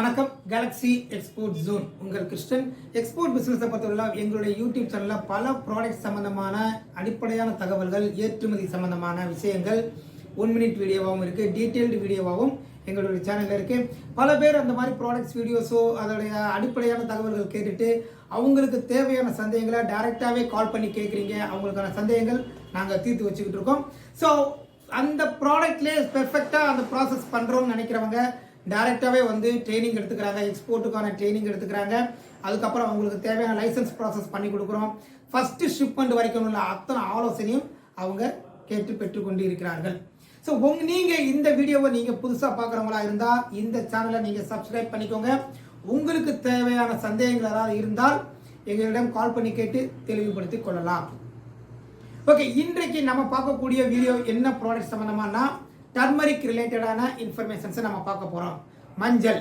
வணக்கம் galaxy export zone உங்கள் Krishnan. Export பிசினஸை பற்றியுள்ள எங்களுடைய யூடியூப் சேனலில் பல ப்ராடக்ட் சம்பந்தமான அடிப்படையான தகவல்கள் ஏற்றுமதி சம்பந்தமான விஷயங்கள் ஒன் மினிட் வீடியோவாகவும் இருக்குது டீட்டெயில்டு வீடியோவாகவும் எங்களுடைய சேனலில் இருக்குது பல பேர் அந்த மாதிரி ப்ராடக்ட்ஸ் வீடியோஸோ அதோடைய அடிப்படையான தகவல்கள் கேட்டுட்டு அவங்களுக்கு தேவையான சந்தேகங்களை டைரெக்டாகவே கால் பண்ணி கேட்குறீங்க. அவங்களுக்கான சந்தேகங்கள் நாங்கள் தீர்த்து வச்சுக்கிட்டு இருக்கோம். ஸோ அந்த ப்ராடக்ட்லேயே பெர்ஃபெக்டாக அந்த ப்ராசஸ் பண்ணுறோம்னு நினைக்கிறவங்க டைரெக்டாகவே வந்து ட்ரைனிங் எடுத்துக்கிறாங்க எக்ஸ்போர்ட்டுக்கான ட்ரைனிங் எடுத்துக்கிறாங்க. அதுக்கப்புறம் அவங்களுக்கு தேவையான லைசன்ஸ் ப்ராசஸ் பண்ணி கொடுக்குறோம். ஃபஸ்ட்டு ஷிப்மெண்ட் வரைக்கும் உள்ள அத்தனை ஆலோசனையும் அவங்க கேட்டு பெற்றுக்கொண்டு இருக்கிறார்கள் ஸோ உங்க நீங்கள் இந்த வீடியோவை நீங்கள் புதுசாக பார்க்குறவங்களா இருந்தால் இந்த சேனலை நீங்கள் சப்ஸ்கிரைப் பண்ணிக்கோங்க. உங்களுக்கு தேவையான சந்தேகங்கள் ஏதாவது இருந்தால் எங்களிடம் கால் பண்ணி கேட்டு தெளிவுபடுத்தி கொள்ளலாம். ஓகே இன்றைக்கு நம்ம பார்க்கக்கூடிய வீடியோ என்ன ப்ராடக்ட் சம்பந்தமானா டர்மரிக் ரிலேட்டடான இன்ஃபர்மேஷன்ஸை நம்ம பார்க்க போகிறோம் மஞ்சள்.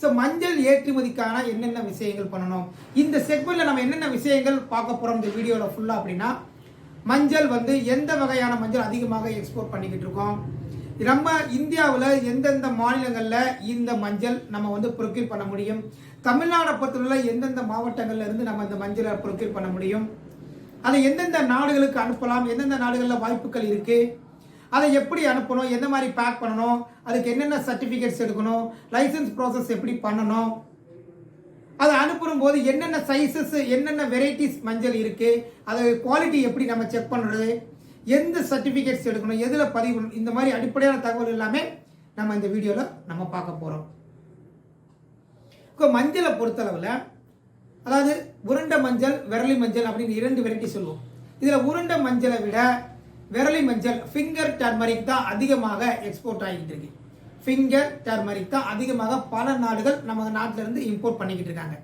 ஸோ மஞ்சள் ஏற்றுமதிக்கான என்னென்ன விஷயங்கள் பண்ணணும்? இந்த செக்மெண்ட்டில் நம்ம என்னென்ன விஷயங்கள் பார்க்க போகிறோம் இந்த வீடியோவில் ஃபுல்லாக அப்படின்னா மஞ்சள் வந்து எந்த வகையான மஞ்சள் அதிகமாக எக்ஸ்போர்ட் பண்ணிக்கிட்டு இருக்கோம்? நம்ம இந்தியாவில் எந்தெந்த மாநிலங்களில் இந்த மஞ்சள் நம்ம வந்து ப்ரொக்யூர் பண்ண முடியும்? தமிழ்நாடை பொறுத்தவரை எந்தெந்த மாவட்டங்களில் இருந்து நம்ம இந்த மஞ்சளை ப்ரொக்யூர் பண்ண முடியும்? அதை எந்தெந்த நாடுகளுக்கு அனுப்பலாம்? எந்தெந்த நாடுகளில் வாய்ப்புகள் இருக்குது அதை எப்படி அனுப்பணும் எந்த மாதிரி பேக் பண்ணணும் அதுக்கு என்னென்ன சர்டிஃபிகேட்ஸ் எடுக்கணும் லைசன்ஸ் ப்ராசஸ் எப்படி பண்ணணும். அதை அனுப்பும் போது என்னென்ன சைஸஸ் என்னென்ன வெரைட்டிஸ் மஞ்சள் இருக்குது அது குவாலிட்டி எப்படி நம்ம செக் பண்ணுறது எந்த சர்டிஃபிகேட்ஸ் எடுக்கணும் எதில் பதிவு இந்த மாதிரி அடிப்படையான தகவல் எல்லாமே நம்ம இந்த வீடியோவில் நம்ம பார்க்க போகிறோம் இப்போ மஞ்சளை பொறுத்தளவில் அதாவது உருண்டை மஞ்சள் விரலி மஞ்சள் அப்படின்னு இரண்டு வெரைட்டி சொல்லுவோம். இதில் உருண்டை மஞ்சளை விட விரலி மஞ்சள் ஃபிங்கர் டர்மரிக் தான் அதிகமாக எக்ஸ்போர்ட் ஆகிட்டு இருக்கு. ஃபிங்கர் டர்மரிக் தான் அதிகமாக பல நாடுகள் நம்ம நாட்டிலேருந்து இம்போர்ட் பண்ணிக்கிட்டு இருக்காங்க.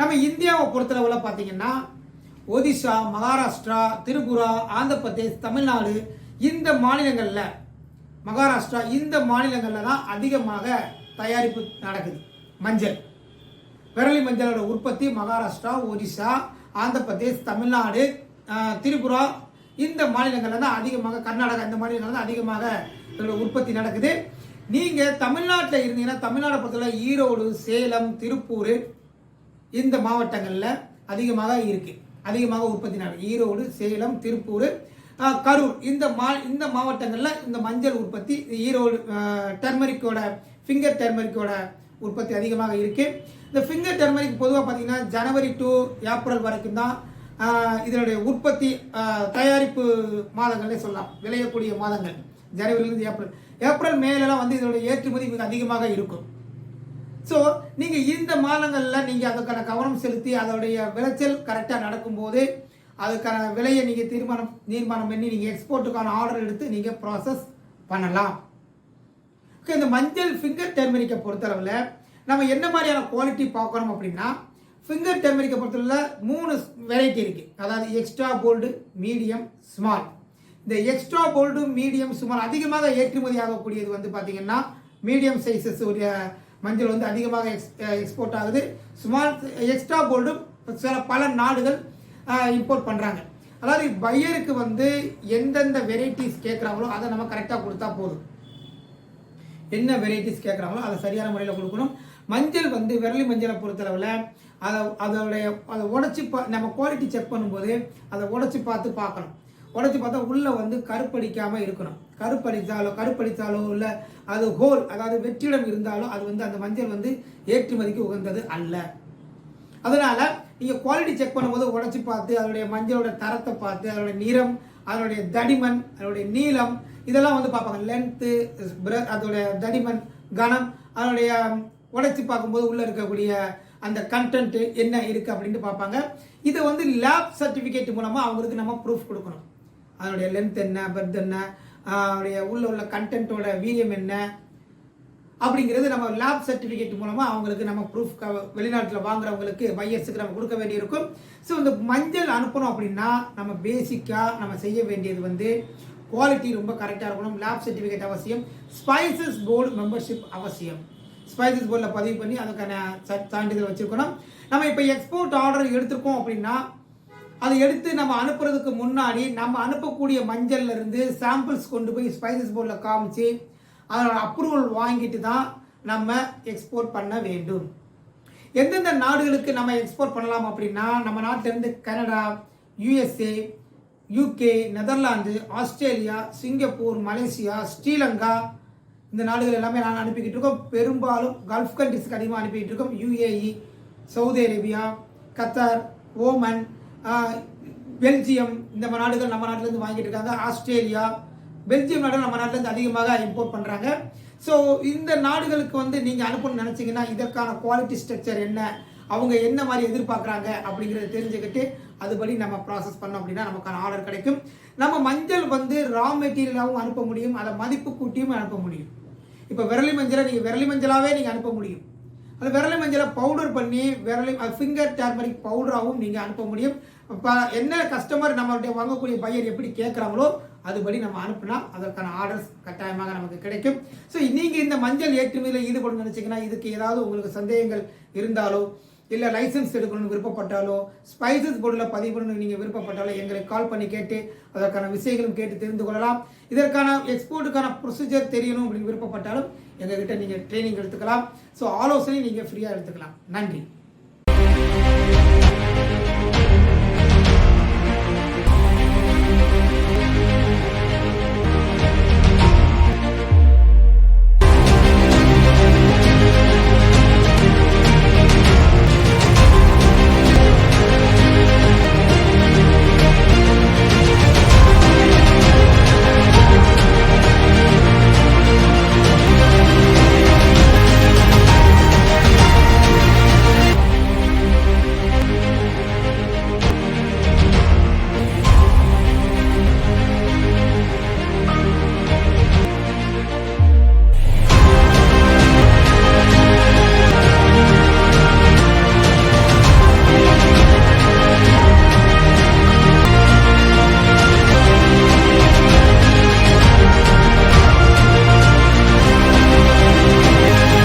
நம்ம இந்தியாவை பொறுத்தளவில் பார்த்தீங்கன்னா ஒடிசா மகாராஷ்டிரா திரிபுரா ஆந்திர பிரதேஷ் தமிழ்நாடு இந்த மாநிலங்களில் மகாராஷ்டிரா இந்த மாநிலங்களில் தான் அதிகமாக தயாரிப்பு நடக்குது. மஞ்சள். விரலி மஞ்சளோட உற்பத்தி மகாராஷ்டிரா ஒடிசா ஆந்திர பிரதேஷ் தமிழ்நாடு திரிபுரா இந்த மாநிலங்களில் தான் அதிகமாக கர்நாடகா இந்த மாநிலங்களில் தான் அதிகமாக இதோட உற்பத்தி நடக்குது. நீங்கள் தமிழ்நாட்டில் இருந்தீங்கன்னா தமிழ்நாடை பொறுத்தவரை ஈரோடு சேலம் திருப்பூர் இந்த மாவட்டங்களில் அதிகமாக இருக்குது அதிகமாக உற்பத்தி நடக்குது. ஈரோடு சேலம் திருப்பூர் கரூர் இந்த மா இந்த மாவட்டங்களில் இந்த மஞ்சள் உற்பத்தி ஈரோடு டர்மரிக்கோட ஃபிங்கர் டர்மரிக்கோட உற்பத்தி அதிகமாக இருக்குது இந்த ஃபிங்கர் டர்மரிக் பொதுவாக பார்த்திங்கன்னா ஜனவரி டு ஏப்ரல் வரைக்கும் தான் இதனுடைய உற்பத்தி தயாரிப்பு மாதங்களே சொல்லலாம். விளையக்கூடிய மாதங்கள். ஜனவரியிலிருந்து ஏப்ரல். ஏப்ரல் மேலெல்லாம் வந்து இதனுடைய ஏற்றுமதி மிக அதிகமாக இருக்கும். ஸோ நீங்கள் இந்த மாதங்களில் நீங்கள் அதுக்கான கவனம் செலுத்தி அதோடைய விளைச்சல் கரெக்டாக நடக்கும்போது அதுக்கான விலையை நீங்கள் தீர்மானம் தீர்மானம் பண்ணி நீங்கள் எக்ஸ்போர்ட்டுக்கான ஆர்டர் எடுத்து நீங்கள் ப்ராசஸ் பண்ணலாம். ஓகே இந்த மஞ்சள் ஃபிங்கர் டெர்மரிக்கை பொறுத்தளவில் நம்ம என்ன மாதிரியான குவாலிட்டி பார்க்கணும் அப்படின்னா ஃபிங்கர் டெர்மரிக்கை பொறுத்தளவில் மூணு வெரைட்டி இருக்குது அதாவது எக்ஸ்ட்ரா போல்டு மீடியம் ஸ்மால் இந்த எக்ஸ்ட்ரா போல்டு மீடியம் ஸ்மால் அதிகமாக ஏற்றுமதி ஆகக்கூடியது வந்து பார்த்தீங்கன்னா மீடியம் சைஸஸ் உடைய மஞ்சள் வந்து அதிகமாக எக்ஸ் எக்ஸ்போர்ட் ஆகுது. ஸ்மால் எக்ஸ்ட்ரா போல்டும் சில பல நாடுகள் இம்போர்ட் பண்ணுறாங்க அதாவது பையருக்கு வந்து எந்தெந்த வெரைட்டிஸ் கேட்குறாங்களோ அதை நம்ம கரெக்டாக கொடுத்தா போதும். என்ன வெரைட்டிஸ் கேட்குறாங்களோ அதை சரியான முறையில் கொடுக்கணும். மஞ்சள் வந்து விரலி மஞ்சளை பொறுத்தளவில் அதை அதோடைய அதை உடச்சி பா நம்ம குவாலிட்டி செக் பண்ணும்போது அதை உடச்சி பார்த்து பார்க்கணும். உடச்சி பார்த்தா உள்ளே வந்து கருப்படிக்காமல் இருக்கணும். கருப்படித்தாலோ கருப்படித்தாலோ இல்லை அது ஹோல் அதாவது வெற்றிடம் இருந்தாலும் அது வந்து அந்த மஞ்சள் வந்து ஏற்றுமதிக்கு உகந்தது அல்ல. அதனால் நீங்கள் குவாலிட்டி செக் பண்ணும்போது உடச்சி பார்த்து அதனுடைய மஞ்சளோட தரத்தை பார்த்து அதனுடைய நிறம் அதனுடைய தடிமன் அதனுடைய நீளம் இதெல்லாம் வந்து பார்ப்பாங்க. லென்த்து அதோடைய தடிமன் கனம் அதனுடைய உடைச்சி பார்க்கும்போது உள்ளே இருக்கக்கூடிய அந்த கண்டென்ட் என்ன இருக்குது அப்படின்ட்டு பார்ப்பாங்க. இதை வந்து லேப் சர்டிஃபிகேட் மூலமாக அவங்களுக்கு நம்ம ப்ரூஃப் கொடுக்கணும். அதனுடைய லென்த் என்ன பெர்த் என்ன அதனுடைய உள்ள உள்ள கண்டென்ட்டோட வீரியம் என்ன அப்படிங்கிறது நம்ம லேப் சர்டிஃபிகேட் மூலமாக அவங்களுக்கு நம்ம ப்ரூஃப் வெளிநாட்டில் வாங்குறவங்களுக்கு பையர்ஸுக்கு நம்ம கொடுக்க வேண்டியிருக்கும். ஸோ இந்த மஞ்சள் அனுப்பணும் அப்படின்னா நம்ம பேசிக்காக நம்ம செய்ய வேண்டியது வந்து குவாலிட்டி ரொம்ப கரெக்டாக இருக்கணும். லேப் சர்டிஃபிகேட் அவசியம். ஸ்பைசஸ் போர்டு மெம்பர்ஷிப் அவசியம். ஸ்பைசஸ் போர்டில் பதிவு பண்ணி அதுக்கான சான்றிதழ் வச்சுருக்கணும். நம்ம இப்போ எக்ஸ்போர்ட் ஆர்டர் எடுத்திருக்கோம் அப்படின்னா அதை எடுத்து நம்ம அனுப்புறதுக்கு முன்னாடி நம்ம அனுப்பக்கூடிய மஞ்சள்ல இருந்து சாம்பிள்ஸ் கொண்டு போய் ஸ்பைசஸ் போர்டில் காமிச்சு அதோட அப்ரூவல் வாங்கிட்டு தான் நம்ம எக்ஸ்போர்ட் பண்ண வேண்டும். எந்தெந்த நாடுகளுக்கு நம்ம எக்ஸ்போர்ட் பண்ணலாம் அப்படின்னா நம்ம நாட்டிலேருந்து Canada USA UK Netherlands Australia Singapore Malaysia Sri Lanka இந்த நாடுகள் எல்லாமே நாங்கள் அனுப்பிக்கிட்டு இருக்கோம். பெரும்பாலும் கல்ஃப் கண்ட்ரிஸ்க்கு அதிகமாக அனுப்பிக்கிட்டு இருக்கோம். UAE Saudi Arabia Qatar Oman Belgium இந்த மாதிரி நாடுகள் நம்ம நாட்டிலேருந்து வாங்கிட்டு இருக்காங்க. ஆஸ்திரேலியா பெல்ஜியம் நாடு நம்ம நாட்டிலேருந்து அதிகமாக இம்போர்ட் பண்ணுறாங்க ஸோ இந்த நாடுகளுக்கு வந்து நீங்கள் அனுப்பணும்னு நினச்சிங்கன்னா இதற்கான குவாலிட்டி ஸ்ட்ரக்சர் என்ன? அவங்க என்ன மாதிரி எதிர்பார்க்குறாங்க? அப்படிங்கிறத தெரிஞ்சுக்கிட்டு அதுபடி நம்ம ப்ராசஸ் பண்ணோம் அப்படின்னா நமக்கான ஆர்டர் கிடைக்கும். நம்ம மஞ்சள் வந்து ரா மெட்டீரியலாகவும் அனுப்ப முடியும். அதை மதிப்பு கூட்டியும் அனுப்ப முடியும். இப்போ விரலி மஞ்சளை நீங்கள் விரலி மஞ்சளாகவே நீங்கள் அனுப்ப முடியும். அது விரலி மஞ்சளை பவுடர் பண்ணி விரலி ஃபிங்கர் டர்மரிக் பவுடராகவும் நீங்கள் அனுப்ப முடியும். இப்போ என்ன கஸ்டமர் நம்மளுடைய வாங்கக்கூடிய பையர் எப்படி கேட்குறாங்களோ அதுபடி நம்ம அனுப்புனா அதற்கான ஆர்டர்ஸ் கட்டாயமாக நமக்கு கிடைக்கும். ஸோ நீங்கள் இந்த மஞ்சள் ஏற்றுமதியில் ஈடுபடும் நினச்சிங்கன்னா இதுக்கு ஏதாவது உங்களுக்கு சந்தேகங்கள் இருந்தாலோ இல்லை லைசன்ஸ் எடுக்கணும்னு விருப்பப்பட்டாலோ ஸ்பைசஸ் போர்டில் பதிவு பண்ணணும்னு நீங்கள் விருப்பப்பட்டாலோ எங்களுக்கு கால் பண்ணி கேட்டு அதற்கான விஷயங்களும் கேட்டு தெரிந்து கொள்ளலாம். இதற்கான எக்ஸ்போர்ட்டுக்கான ப்ரொசீஜர் தெரியணும் அப்படின்னு விருப்பப்பட்டாலும் எங்ககிட்ட நீங்கள் ட்ரைனிங் எடுத்துக்கலாம். ஸோ ஆலோசனை நீங்கள் ஃப்ரீயாக எடுத்துக்கலாம். நன்றி.